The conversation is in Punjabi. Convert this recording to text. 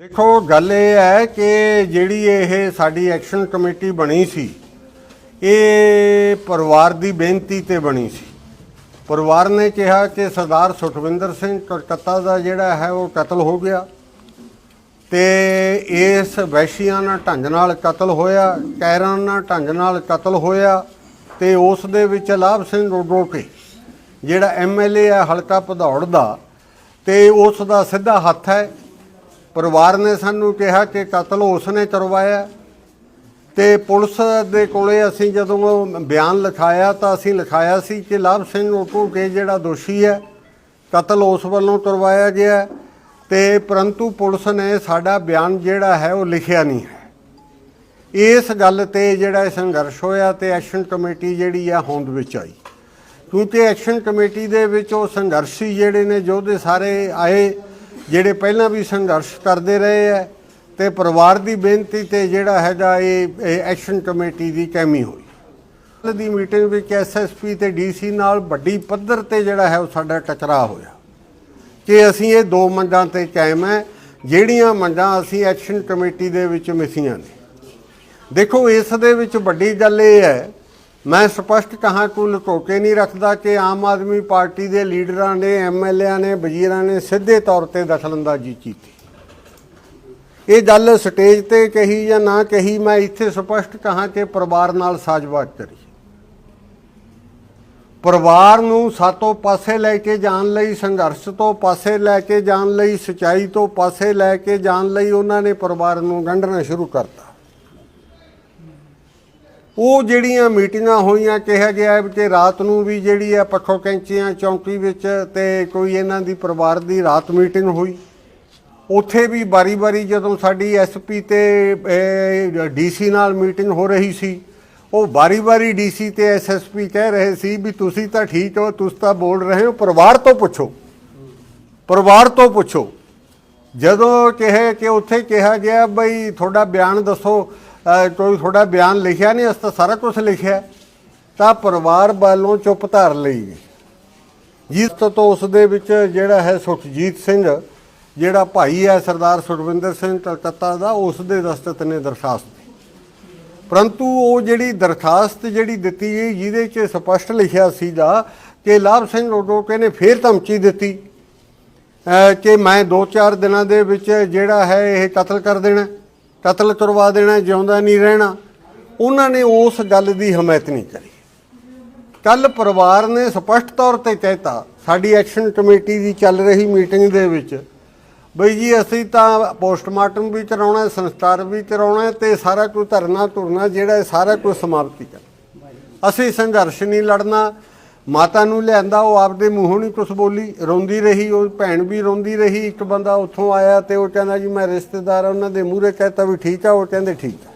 ਦੇਖੋ, ਗੱਲ ਇਹ ਹੈ ਕਿ ਜਿਹੜੀ ਇਹ ਸਾਡੀ ਐਕਸ਼ਨ ਕਮੇਟੀ ਬਣੀ ਸੀ, ਇਹ ਪਰਿਵਾਰ ਦੀ ਬੇਨਤੀ ਤੇ ਬਣੀ ਸੀ। ਪਰਿਵਾਰ ਨੇ ਕਿਹਾ ਕਿ ਸਰਦਾਰ ਸੁਖਵਿੰਦਰ ਸਿੰਘ ਕਲਕੱਤਾ ਦਾ ਜਿਹੜਾ ਹੈ, ਉਹ ਕਤਲ ਹੋ ਗਿਆ ਤੇ ਇਸ ਵੈਸ਼ੀਆਨਾ ਢੰਗ ਨਾਲ ਕਤਲ ਹੋਇਆ ਕੈਰਾਨਾ ਢੰਗ ਨਾਲ ਕਤਲ ਹੋਇਆ ਤੇ ਉਸ ਦੇ ਵਿੱਚ ਲਾਭ ਸਿੰਘ ਰੋਡੋਕੇ ਜਿਹੜਾ ਐਮਐਲਏ ਹੈ, ਹਲਕਾ ਭਦੌੜ ਦਾ ਤੇ ਉਸ ਦਾ ਸਿੱਧਾ ਹੱਥ ਹੈ। ਪਰਿਵਾਰ ਨੇ ਸਾਨੂੰ ਕਿਹਾ ਕਿ ਕਤਲ ਉਸ ਨੇ ਕਰਵਾਇਆ ਤੇ ਪੁਲਿਸ ਦੇ ਕੋਲੇ ਅਸੀਂ ਜਦੋਂ ਉਹ ਬਿਆਨ ਲਿਖਾਇਆ ਤਾਂ ਅਸੀਂ ਲਿਖਾਇਆ ਸੀ ਕਿ ਲਾਭ ਸਿੰਘ ਰੋਡੋਕੇ ਕੇ ਜਿਹੜਾ ਦੋਸ਼ੀ ਹੈ, ਕਤਲ ਉਸ ਵੱਲੋਂ ਕਰਵਾਇਆ ਗਿਆ ਹੈ ਤੇ ਪਰੰਤੂ ਪੁਲਿਸ ਨੇ ਸਾਡਾ ਬਿਆਨ ਜਿਹੜਾ ਹੈ ਉਹ ਲਿਖਿਆ ਨਹੀਂ ਹੈ। ਇਸ ਗੱਲ ਤੇ ਜਿਹੜਾ ਸੰਘਰਸ਼ ਹੋਇਆ ਤੇ ਐਕਸ਼ਨ ਕਮੇਟੀ ਜਿਹੜੀ ਆ ਹੋਂਦ ਵਿੱਚ ਆਈ। ਕਿਉਂਕਿ ਐਕਸ਼ਨ ਕਮੇਟੀ ਦੇ ਵਿੱਚ ਉਹ ਸੰਘਰਸ਼ੀ ਜਿਹੜੇ ਨੇ ਯੋਧੇ ਸਾਰੇ ਆਏ ਜਿਹੜੇ ਪਹਿਲਾਂ ਵੀ ਸੰਘਰਸ਼ ਕਰਦੇ ਰਹੇ ਹੈ ਤੇ ਪਰਿਵਾਰ ਦੀ ਬੇਨਤੀ ਤੇ ਜਿਹੜਾ ਹੈਗਾ ਇਹ ਇਹ ਐਕਸ਼ਨ ਕਮੇਟੀ ਦੀ ਕੈਮੀ ਹੋਈ। ਕੱਲ੍ਹ ਦੀ ਮੀਟਿੰਗ ਵਿੱਚ ਐਸਐਸਪੀ ਤੇ ਡੀਸੀ ਨਾਲ ਵੱਡੀ ਪੱਧਰ ਤੇ ਜਿਹੜਾ ਹੈ ਉਹ ਸਾਡਾ ਟਕਰਾਅ ਹੋਇਆ। ਕਿ ਅਸੀਂ ਇਹ ਦੋ ਮੰਗਾਂ ਤੇ ਕਾਇਮ ਹੈ, ਜਿਹੜੀਆਂ ਮੰਗਾਂ ਅਸੀਂ ਐਕਸ਼ਨ ਕਮੇਟੀ ਦੇ ਵਿੱਚ ਮਿਸੀਆਂ ਨੇ। ਦੇਖੋ, ਇਸ ਦੇ ਵਿੱਚ ਵੱਡੀ ਗੱਲ ਇਹ ਹੈ ਮੈਂ ਸਪਸ਼ਟ ਕਹਾਂ ਕੋਈ ਲੁਕੋ ਨਹੀਂ ਰੱਖਦਾ ਕਿ ਆਮ ਆਦਮੀ ਪਾਰਟੀ ਦੇ ਲੀਡਰਾਂ ਨੇ ਐਮਐਲਏਆਂ ਨੇ, ਵਜ਼ੀਰਾਂ ਨੇ ਸਿੱਧੇ ਤੌਰ ਤੇ ਦਖਲਅੰਦਾਜ਼ੀ ਕੀਤੀ। ਇਹ ਗੱਲ ਸਟੇਜ ਤੇ ਕਹੀ ਜਾਂ ਨਾ ਕਹੀ, ਮੈਂ ਇੱਥੇ ਸਪਸ਼ਟ ਕਹਾਂ ਕਿ ਪਰਿਵਾਰ ਨਾਲ ਸਾਜ਼ਬਾਜ਼ ਕਰੀ। ਪਰਿਵਾਰ ਨੂੰ ਸਾਤੋਂ ਪਾਸੇ ਲੈ ਕੇ ਜਾਣ ਲਈ, ਸੰਘਰਸ਼ ਤੋਂ ਪਾਸੇ ਲੈ ਕੇ ਜਾਣ ਲਈ, ਸਚਾਈ ਤੋਂ ਪਾਸੇ ਲੈ ਕੇ ਜਾਣ ਲਈ ਉਹਨਾਂ ਨੇ ਪਰਿਵਾਰ ਨੂੰ ਗੰਢਣਾ ਸ਼ੁਰੂ ਕਰਤਾ। ਉਹ ਜਿਹੜੀਆਂ ਮੀਟਿੰਗਾਂ ਹੋਈਆਂ, ਕਿਹਾ ਗਿਆ ਕਿ ਰਾਤ ਨੂੰ ਵੀ ਜਿਹੜੀ ਹੈ ਪੱਖੋ ਕੈਂਚੀਆਂ ਚੌਂਕੀ ਵਿੱਚ ਤੇ ਕੋਈ ਇਹਨਾਂ ਦੀ ਪਰਿਵਾਰ ਦੀ ਰਾਤ ਮੀਟਿੰਗ ਹੋਈ। ਉੱਥੇ ਵੀ ਬਾਰੀ-ਬਾਰੀ ਜਦੋਂ ਸਾਡੀ ਐਸਪੀ ਤੇ ਡੀਸੀ ਨਾਲ ਮੀਟਿੰਗ ਹੋ ਰਹੀ ਸੀ, ਉਹ ਬਾਰੀ-ਬਾਰੀ ਡੀਸੀ ਤੇ ਐਸਐਸਪੀ ਕਹਿ ਰਹੇ ਸੀ ਵੀ ਤੁਸੀਂ ਤਾਂ ਠੀਕ ਹੋ, ਤੁਸੀਂ ਤਾਂ ਬੋਲ ਰਹੇ ਹੋ, ਪਰਿਵਾਰ ਤੋਂ ਪੁੱਛੋ। ਪਰਿਵਾਰ ਤੋਂ ਪੁੱਛੋ। ਜਦੋਂ ਕਿਹਾ ਕਿ ਉੱਥੇ ਕਿਹਾ ਗਿਆ, ਬਈ ਤੁਹਾਡਾ ਬਿਆਨ ਦੱਸੋ ਕੋਈ ਤੁਹਾਡਾ ਬਿਆਨ ਲਿਖਿਆ ਨਹੀਂ, ਅਸ ਸਾਰਾ ਕੁਝ ਲਿਖਿਆ। ਤਾਂ ਪਰਿਵਾਰ ਵੱਲੋਂ ਚੁੱਪ ਧਾਰ ਲਈ ਗਈ। ਜਿਸ ਤੋਂ ਉਸ ਦੇ ਵਿੱਚ ਜਿਹੜਾ ਹੈ ਸੁਖਜੀਤ ਸਿੰਘ, ਜਿਹੜਾ ਭਾਈ ਹੈ ਸਰਦਾਰ ਸੁਖਵਿੰਦਰ ਸਿੰਘ ਕਲਕੱਤਾ ਦਾ, ਉਸ ਦੇ ਦਸਤਖਤ ਨੇ ਦਰਖਾਸਤ ਪਰੰਤੂ ਉਹ ਜਿਹੜੀ ਦਰਖਾਸਤ ਜਿਹੜੀ ਦਿੱਤੀ ਗਈ, ਜਿਹਦੇ 'ਚ ਸਪਸ਼ਟ ਲਿਖਿਆ ਸੀਗਾ ਕਿ ਲਾਭ ਸਿੰਘ ਰੋਡੋਕੇ ਨੇ ਫੇਰ ਧਮਕੀ ਦਿੱਤੀ। ਕਿ ਮੈਂ 2-4 ਦਿਨਾਂ ਦੇ ਵਿੱਚ ਜਿਹੜਾ ਹੈ ਇਹ ਕਤਲ ਕਰ ਦੇਣਾ। ਕਤਲ ਕਰਵਾ ਦੇਣਾ, ਜਿਉਂਦਾ ਨਹੀਂ ਰਹਿਣਾ। ਉਹਨਾਂ ਨੇ ਉਸ ਗੱਲ ਦੀ ਹਮਾਇਤ ਨਹੀਂ ਕਰੀ। ਕੱਲ ਪਰਿਵਾਰ ਨੇ ਸਪਸ਼ਟ ਤੌਰ ਤੇ ਕਹਿਤਾ, ਸਾਡੀ ਐਕਸ਼ਨ ਕਮੇਟੀ ਦੀ ਚੱਲ ਰਹੀ ਮੀਟਿੰਗ ਦੇ ਵਿੱਚ, ਬਈ ਜੀ ਅਸੀਂ ਤਾਂ ਪੋਸਟਮਾਰਟਮ ਵੀ ਕਰਾਉਣਾ, ਸੰਸਕਾਰ ਵੀ ਕਰਾਉਣਾ ਹੈ ਤੇ ਸਾਰਾ ਕੁਝ ਧਰਨਾ ਧੁਰਨਾ ਜਿਹੜਾ ਸਾਰਾ ਕੁਝ ਸਮਾਪਤੀ ਕਰ। ਅਸੀਂ ਸੰਘਰਸ਼ ਨਹੀਂ ਲੜਨਾ ਮਾਤਾ ਨੂੰ ਲਿਆਂਦਾ, ਉਹ ਆਪਦੇ ਮੂੰਹੋਂ ਨਹੀਂ ਕੁਝ ਬੋਲੀ। ਰੋਂਦੀ ਰਹੀ, ਉਹ ਭੈਣ ਵੀ ਰੋਂਦੀ ਰਹੀ। ਇੱਕ ਬੰਦਾ ਉੱਥੋਂ ਆਇਆ ਤੇ ਉਹ ਕਹਿੰਦਾ ਜੀ, ਮੈਂ ਰਿਸ਼ਤੇਦਾਰ ਆ, ਉਹਨਾਂ ਦੇ ਮੂਹਰੇ ਕਹਿਤਾ ਵੀ ਠੀਕ ਆ, ਉਹ ਕਹਿੰਦੇ ਠੀਕ ਆ।